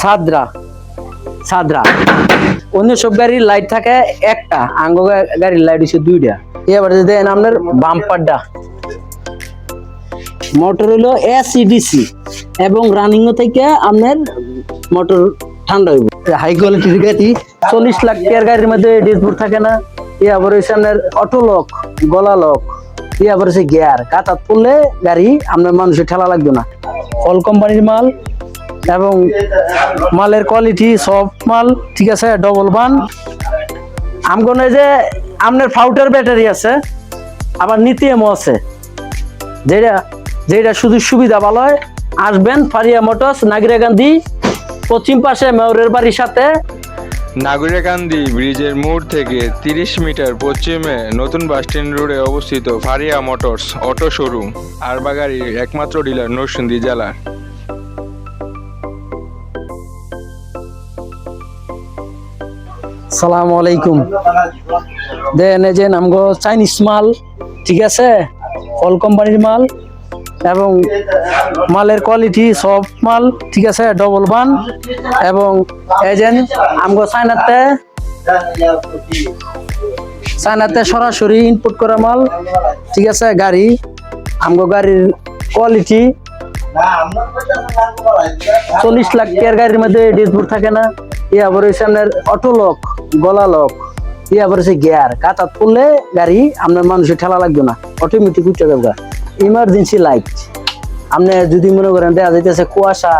সাদরা। সাদরা। অন্য সব গাড়ির লাইট থাকে একটা আঙ্গ গাড়ির লাইট হচ্ছে দুইটা। এবার যদি দেন আপনার বাম্পারটা মোটর হলো এসিডিসি এবং রানিং থেকে আপনার মোটর ঠান্ডা হইব। হাই কোয়ালিটির গাড়ি। চল্লিশ লাখ টাকার গাড়ির মধ্যে ডিসবোর্ড থাকে না। ই আবার হচ্ছে আপনার অটো লক গলা লক ই আবার হচ্ছে গিয়ার কাতার পড়লে গাড়ি আপনার মানুষের ঠেলা লাগবে না। অল কোম্পানির মাল এবং মালের কোয়ালিটি সব মাল, ঠিক আছে ডবল বান। আমগনে যে আপনার ফাউটার ব্যাটারি আছে, আবার নিতিএমও আছে। যেটা যেটা শুধু সুবিধা ভালো হয়, আসবেন ফারিয়া মোটরস, নাগিরা গান্ধী, পশ্চিম পাশে মেয়রের বাড়ির সাথে। নাগরিকান্দি ব্রিজের মোড় থেকে তিরিশ মিটার পশ্চিমে নতুন বাসস্ট্যান্ড রোডে অবস্থিত ফারিয়া মোটরস অটো শোরুম আর আরবাগাড়ির একমাত্র ডিলার নরসিংদী জেলার। সালাম আলাইকুম। দেন এই যে নামগো চাইনিজ মাল, ঠিক আছে? অল কোম্পানির মাল এবং মালের কোয়ালিটি সব মাল, ঠিক আছে? ডবল বান। এবং এজেন্ট আমগো চাইনাতে চায়নাতে সরাসরি ইনপুট করা মাল, ঠিক আছে? গাড়ি, আমগো গাড়ির কোয়ালিটি চল্লিশ লাখ টাকার গাড়ির মধ্যে ডিসবোর্ড থাকে না। ই আবার হচ্ছে আপনার অটো লক, গলা লক ই আবার হচ্ছে গিয়ার। কাতার পড়লে গাড়ি আপনার মানুষের ঠেলা লাগবে না। অটোমেটিক উঠে যাবে ইমার্জেন্সি লাইট আপনি যদি মনে করেন দেখা যাইতেছে কুয়াশা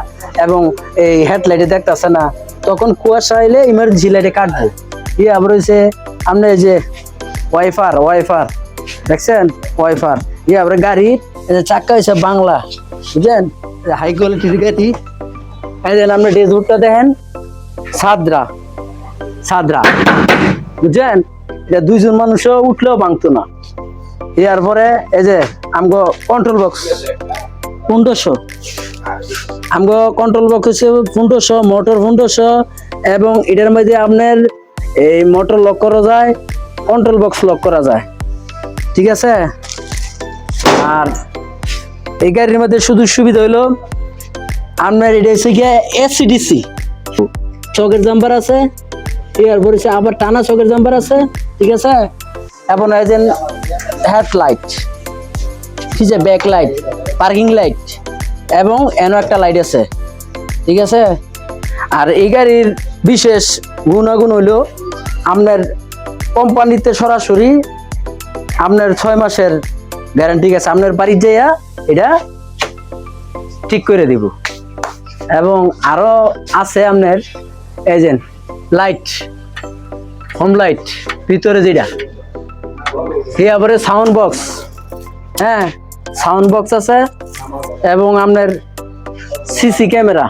এবং এই হেডলাইটে দেখতেছে না, তখন কুয়াশা এলে ইমার্জেন্সি লাইটে কাটবে। ই আবার হচ্ছে আপনি যে ওয়াইফার ওয়াইফার, দেখছেন? ওয়াইফার। ই আবার গাড়ির চাক্কা হচ্ছে বাংলা। বুঝলেন? হাই কোয়ালিটির গাড়ি এই যে আপনি ডেজুটটা দেখেন। সাদরা। সাদরা। বুঝছেন এটা দুইজন মানুষও উঠলেও ভাঙতো না। ইয়ার পরে এই যে আমগো কন্ট্রোল বক্স পনেরোশো। আমগো কন্ট্রোল বক্স হচ্ছে পনেরোশো মোটর পনেরোশো এবং এটার মধ্যে আপনার এই মোটর লক করা যায় কন্ট্রোল বক্স লক করা যায়। ঠিক আছে? আর এই গাড়ির মধ্যে শুধু সুবিধা হইল আপনার এটা হচ্ছে গিয়ে এসিডিসি চকের জাম্পার আছে, এরপর হচ্ছে আবার টানা চকের জাম্পার আছে, ঠিক আছে? এই যে হেডলাইট, ঠিক আছে ব্যাক লাইট পার্কিং লাইট, এবং এনো একটা লাইট আছে, ঠিক আছে? আর এই গাড়ির বিশেষ গুণাগুণ হইল আপনার কোম্পানিতে সরাসরি আপনার ছয় মাসের গ্যারান্টি আছে আপনার বাড়ির যাইয়া এটা ঠিক করে দিব। এবং আরও আছে আপনার এজেন্ট লাইট হোম লাইট ভিতরে যেটা। তারপরে সাউন্ড বক্স হ্যাঁ সাউন্ড বক্স আছে এবং আপনার CC camera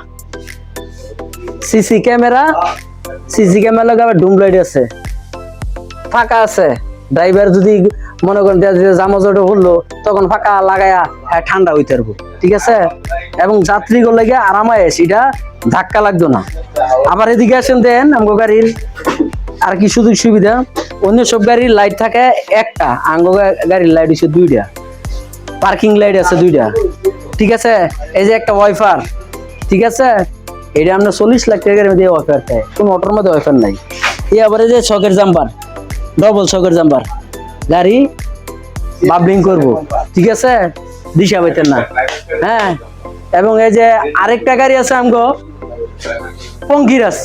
CC camera CC camera লাগে আবার ডুম লাইট আছে। ফাঁকা আছে। ড্রাইভার যদি মনে করেন জামা জটে হলো তখন ফাঁকা লাগায়া হ্যাঁ, ঠান্ডা হইতে পারব ঠিক আছে? এবং যাত্রীগুলো লাগে আরামায় এটা ধাক্কা লাগতো না। আবার এদিকে আসেন দেন আমগো গাড়ির আর কি সুযোগ সুবিধা। অন্য সব গাড়ির লাইট থাকে একটা আঙ্গ গাড়ির লাইট হচ্ছে দুইটা। পার্কিং লাইট আছে দুইটা ঠিক আছে? এই যে একটা ওয়াইফার ঠিক আছে? এটা আমরা চল্লিশ লাখ টাকার মধ্যে ওয়াইফার পাই কোনো অটোর মধ্যে ওয়াইফার নাই। এই আবার এই যে ছকের জাম্পার ডবল ছকের জাম্পার গাড়ি বাবলিং করব। ঠিক আছে? দিশা পাইতেন না। হ্যাঁ? এবং এই যে আরেকটা গাড়ি আছে আমগো, পঙ্কিরাজ।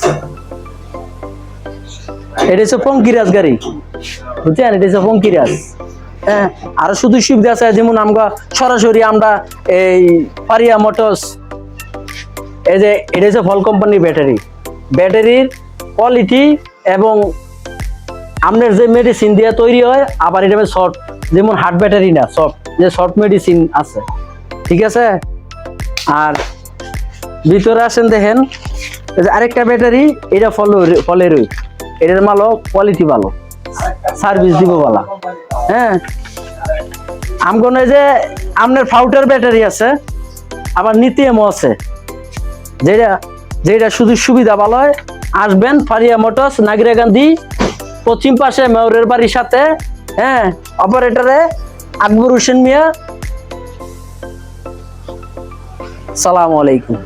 এটা হচ্ছে পঙ্কিরাজ গাড়ি। বুঝছেন? এটা হচ্ছে পঙ্কিরাজ। হ্যাঁ? আরও শুধু সুবিধা আছে, যেমন আমরা সরাসরি আমরা এই পারিয়া মোটরস, এই যে এটা হচ্ছে ফল কোম্পানির ব্যাটারি। ব্যাটারির কোয়ালিটি এবং আপনার যে মেডিসিন দিয়ে তৈরি হয়, আবার এটা শর্ট যেমন হার্ট ব্যাটারি না শর্ট যে শর্ট মেডিসিন আছে। ঠিক আছে? আর ভিতরে আসেন দেখেন আরেকটা ব্যাটারি এটা ফলো ফলের এটার মালও কোয়ালিটি ভালো। সার্ভিস দিব বলা। হ্যাঁ? আমগনে যে আপনার ফাউটার ব্যাটারি আছে, আবার নীতি নিতিএমও আছে। যেটা যেটা শুধু সুবিধা ভালো হয়, আসবেন ফারিয়া মোটরস, নাগিরা গান্ধী পশ্চিম পাশে মেয়রের বাড়ির সাথে হ্যাঁ অপারেটরে আকবর হোসেন মিয়া। সালাম আলাইকুম।